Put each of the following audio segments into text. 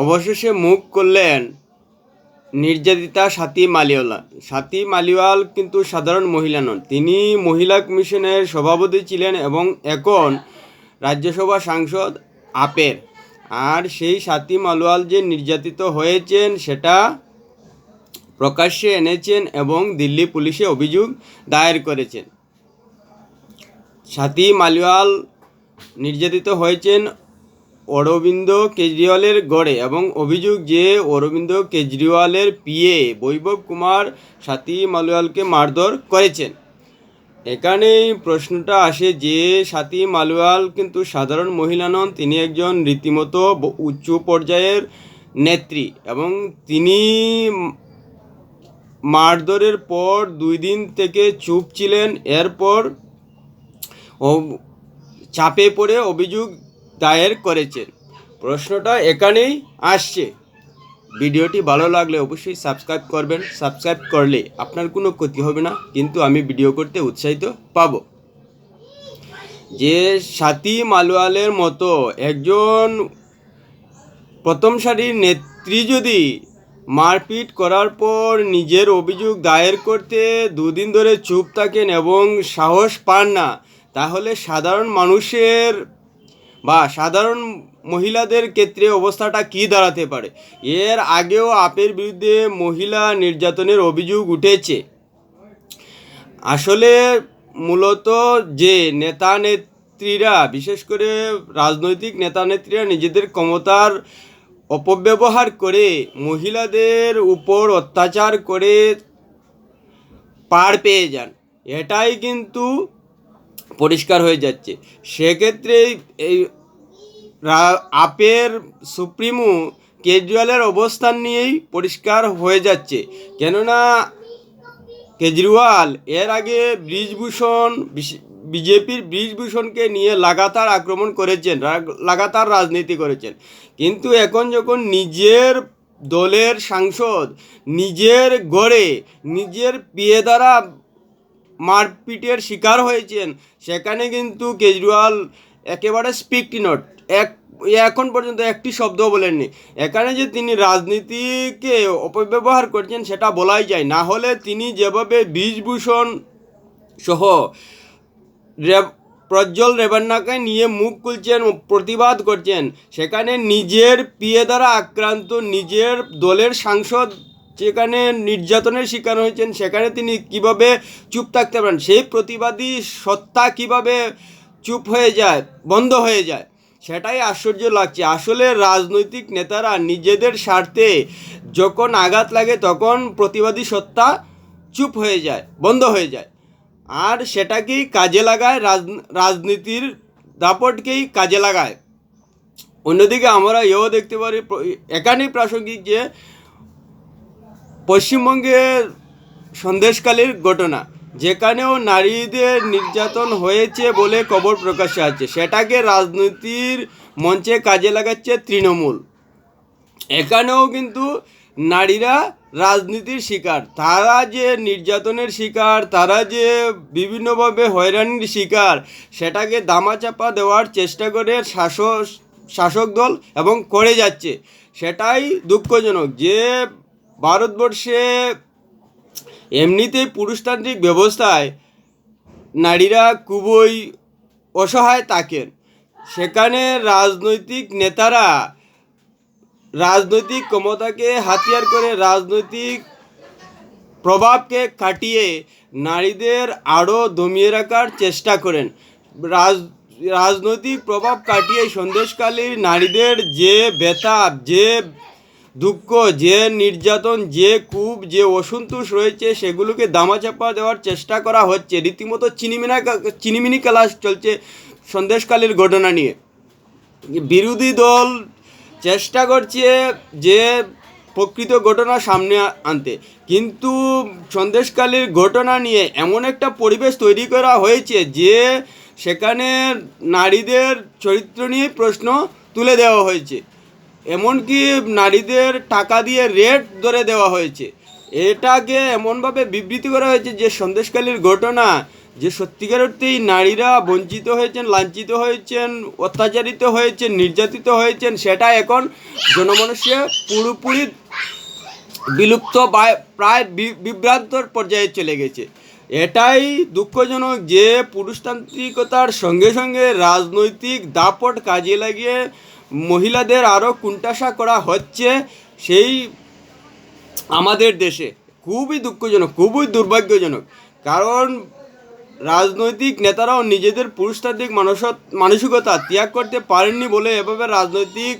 অবশেষে মুখ করলেন নির্যাতিতা সাথী মালিওয়ালা। সাথী মালিওয়াল কিন্তু সাধারণ মহিলা নন। তিনি মহিলা কমিশনের সভাপতি ছিলেন এবং এখন রাজ্যসভা সাংসদ আপের। আর সেই সাথী মালওয়াল যে নির্যাতিত হয়েছেন, সেটা প্রকাশ্যে এনেছেন এবং দিল্লি পুলিশে অভিযোগ দায়ের করেছেন। সাথী মালিওয়াল নির্যাতিত হয়েছেন অরবিন্দ কেজরিওয়ালের গড়ে এবং অভিযোগ যে অরবিন্দ কেজরিওয়ালের পিএ বৈভব কুমার সাথী মালিওয়ালকে মারধর করেছেন। এখানেই প্রশ্নটা আসে যে সাথী মালওয়াল কিন্তু সাধারণ মহিলা নন, তিনি একজন রীতিমতো উচ্চ পর্যায়ের নেত্রী এবং তিনি মারধরের পর দুই দিন থেকে চুপ ছিলেন। এরপর চাপে পড়ে অভিযোগ দায়ের করেছেন প্রশ্নটা এখানেই আসছে। ভিডিওটি ভালো লাগলে অবশ্যই সাবস্ক্রাইব করবেন। সাবস্ক্রাইব করলে আপনার কোনো ক্ষতি হবে না, কিন্তু আমি ভিডিও করতে উৎসাহিত পাব। যে সাথী মালওয়ালের মতো একজন প্রথম সারির নেত্রী যদি মারপিট করার পর নিজের অভিযোগ দায়ের করতে দুদিন ধরে চুপ থাকেন এবং সাহস পান না, তাহলে সাধারণ মানুষের বা সাধারণ মহিলাদের ক্ষেত্রে অবস্থাটা কি দাঁড়াতে পারে? এর আগেও আপের বিরুদ্ধে মহিলা নির্যাতনের অভিযোগ উঠেছে। আসলে মূলত যে নেতা নেত্রীরা বিশেষ করে রাজনৈতিক নেতা নেত্রীরা নিজেদের ক্ষমতার অপব্যবহার করে মহিলাদের উপর অত্যাচার করে পার পেয়ে যান, এটাই কিন্তু পরিষ্কার হয়ে যাচ্ছে। সেক্ষেত্রে এই আপের সুপ্রিমো কেজরিওয়ালের অবস্থান নিয়েই পরিষ্কার হয়ে যাচ্ছে। কেননা কেজরিওয়াল এর আগে ব্রিজভূষণ বিজেপির ব্রিজভূষণকে নিয়ে লাগাতার আক্রমণ করেছেন লাগাতার রাজনীতি করেছেন। কিন্তু এখন যখন নিজের দলের সাংসদ, নিজের গড়ে, নিজের পিয়ে দ্বারা মারপিটের শিকার হয়েছেন। সেখানে কিন্তু কেজরিওয়াল একেবারে স্পিক নট এক এখন পর্যন্ত একটি শব্দ বলেননি। এখানে যে তিনি রাজনীতিকে অপব্যবহার করছেন সেটা বলাই যায়। না হলে তিনি যেভাবে বীজভূষণ সহ প্রজ্জ্বল রেবান্নাকে নিয়ে মুখ খুলছেন প্রতিবাদ করছেন, সেখানে নিজের পিয়ে দ্বারা আক্রান্ত নিজের দলের সাংসদ যেখানে নির্যাতনের শিকার হয়েছেন, সেখানে তিনি কীভাবে চুপ থাকতে পারেন? সেই প্রতিবাদী সত্তা কীভাবে চুপ হয়ে যায়, বন্ধ হয়ে যায়, সেটাই আশ্চর্য লাগছে। আসলে রাজনৈতিক নেতারা নিজেদের স্বার্থে যখন আঘাত লাগে, তখন প্রতিবাদী সত্তা চুপ হয়ে যায়, বন্ধ হয়ে যায়। আর সেটাকেই কাজে লাগায়, রাজ, রাজনীতির দাপটকেই কাজে লাগায়। অন্যদিকে আমরা এও দেখতে পারি, প্র- এখানেই প্রাসঙ্গিক যে পশ্চিমবঙ্গে সন্দেশকালীর ঘটনা, যেখানেও নারীদের নির্যাতন হয়েছে বলে খবর প্রকাশ্যে আছে। সেটাকে রাজনীতির মঞ্চে কাজে লাগাচ্ছে তৃণমূল। এখানেও কিন্তু নারীরা রাজনীতির শিকার। তারা যে নির্যাতনের শিকার, তারা যে বিভিন্নভাবে হয়রানির শিকার, সেটাকে দামাচাপা দেওয়ার চেষ্টা করে শাসক শাসক দল এবং করে যাচ্ছে। সেটাই দুঃখজনক যে ভারতবর্ষে এমনিতেই পুরুষতান্ত্রিক ব্যবস্থায় নারীরা খুবই অসহায় থাকেন। সেখানে রাজনৈতিক নেতারা রাজনৈতিক ক্ষমতাকে হাতিয়ার করে রাজনৈতিক প্রভাবকে কাটিয়ে নারীদের আরও দমিয়ে রাখার চেষ্টা করেন। রাজ, রাজনৈতিক প্রভাব কাটিয়ে সন্দেশকালীর নারীদের যে ব্যথা যে দুঃখ, যে নির্যাতন, যে কূপ, যে অসন্তোষ রয়েছে, সেগুলোকে দামাচাপা দেওয়ার চেষ্টা করা হচ্ছে। রীতিমতো চিনিমিনা চিনিমিনি ক্লাস চলছে সন্দেশকালীর ঘটনা নিয়ে। বিরোধী দল চেষ্টা করছে যে প্রকৃত ঘটনা সামনে আনতে। কিন্তু সন্দেশকালীর ঘটনা নিয়ে এমন একটা পরিবেশ তৈরি করা হয়েছে যে সেখানে নারীদের চরিত্র নিয়ে প্রশ্ন তুলে দেওয়া হয়েছে। এমনকি নারীদের টাকা দিয়ে রেট ধরে দেওয়া হয়েছে। এটাকে এমনভাবে বিবৃতি করা হয়েছে যে সন্দেশকালীর ঘটনা, যে সত্যিকার অর্থেই নারীরা বঞ্চিত হয়েছেন, লাঞ্ছিত হয়েছেন, অত্যাচারিত হয়েছেন, নির্যাতিত হয়েছেন, সেটা এখন জনমানুষে পুরোপুরি বিলুপ্ত বা প্রায় বিভ্রান্তর পর্যায়ে চলে গেছে। এটাই দুঃখজনক যে পুরুষতান্ত্রিকতার সঙ্গে সঙ্গে রাজনৈতিক দাপট কাজে লাগিয়ে মহিলাদের আরও কুণ্ঠাসা করা হচ্ছে সেই আমাদের দেশে। খুবই দুঃখজনক, খুবই দুর্ভাগ্যজনক। কারণ রাজনৈতিক নেতারাও নিজেদের পুরুষতান্ত্রিক মানস মানসিকতা ত্যাগ করতে পারেননি বলে এভাবে রাজনৈতিক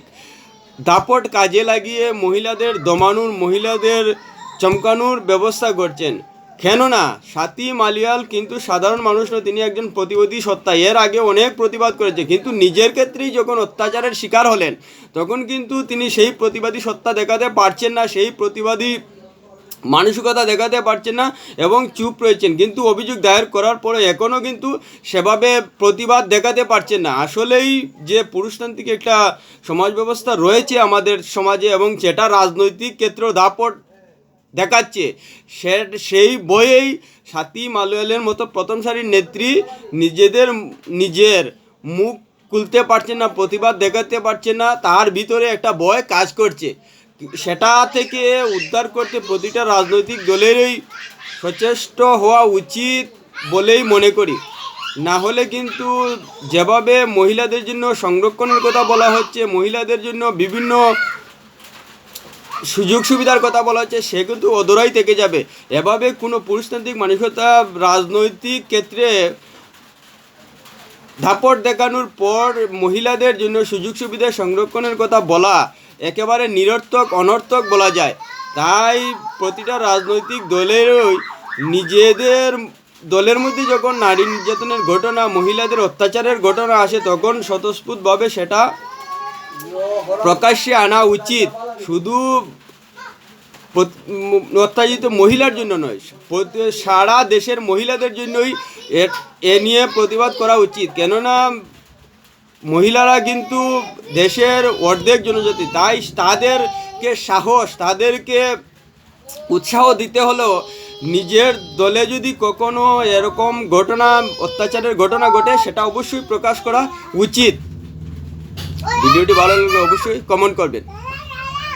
দাপট কাজে লাগিয়ে মহিলাদের দমানোর, মহিলাদের চমকানোর ব্যবস্থা করছেন। কেননা সাথী মালিয়াল কিন্তু সাধারণ মানুষ নয়, তিনি একজন প্রতিবাদী সত্তা। এর আগে অনেক প্রতিবাদ করেছে, কিন্তু নিজের ক্ষেত্রেই যখন অত্যাচারের শিকার হলেন, তখন কিন্তু তিনি সেই প্রতিবাদী সত্তা দেখাতে পারছেন না, সেই প্রতিবাদী মানসিকতা দেখাতে পারছেন না এবং চুপ রয়েছেন। কিন্তু অভিযোগ দায়ের করার পরে এখনও কিন্তু সেভাবে প্রতিবাদ দেখাতে পারছেন না। আসলেই যে পুরুষতান্ত্রিক একটা সমাজ ব্যবস্থা রয়েছে আমাদের সমাজে এবং সেটা রাজনৈতিক ক্ষেত্রেও দাপট দেখাচ্ছে। সে, সেই বইয়েই সাথী মালয়ালের মতো প্রথম সারির নেত্রী নিজেদের, নিজের মুখ খুলতে পারছে না, প্রতিবাদ দেখাতে পারছে না, তার ভিতরে একটা বয় কাজ করছে। সেটা থেকে উদ্ধার করতে প্রতিটা রাজনৈতিক দলেরই সচেষ্ট হওয়া উচিত বলেই মনে করি। না হলে কিন্তু যেভাবে মহিলাদের জন্য সংরক্ষণের কথা বলা হচ্ছে, মহিলাদের জন্য বিভিন্ন সুযোগ সুবিধার কথা বলা হচ্ছে, সে কিন্তু অদরাই থেকে যাবে। এভাবে কোনো পুরুষতান্ত্রিক মানসিকতা রাজনৈতিক ক্ষেত্রে ধাপট দেখানোর পর মহিলাদের জন্য সুযোগ সুবিধা সংরক্ষণের কথা বলা, একেবারে নিরর্থক, অনর্থক বলা যায়। তাই প্রতিটা রাজনৈতিক দলেরই নিজেদের, দলের মধ্যে যখন নারী নির্যাতনের ঘটনা, মহিলাদের অত্যাচারের ঘটনা আসে, তখন স্বতঃস্ফূর্তভাবে সেটা প্রকাশ্যে আনা উচিত। শুধু অত্যাচারিত মহিলার জন্য নয় সারা দেশের মহিলাদের জন্যই এ- এ নিয়ে প্রতিবাদ করা উচিত। কেননা, মহিলারা কিন্তু দেশের অর্ধেক জনজাতি, তাই তাদেরকে সাহস, তাদেরকে উৎসাহ দিতে হলেও নিজের দলে যদি কখনো এরকম ঘটনা, অত্যাচারের ঘটনা ঘটে, সেটা অবশ্যই প্রকাশ করা উচিত। ভিডিওটি ভালো লাগলে অবশ্যই কমেন্ট করবেন।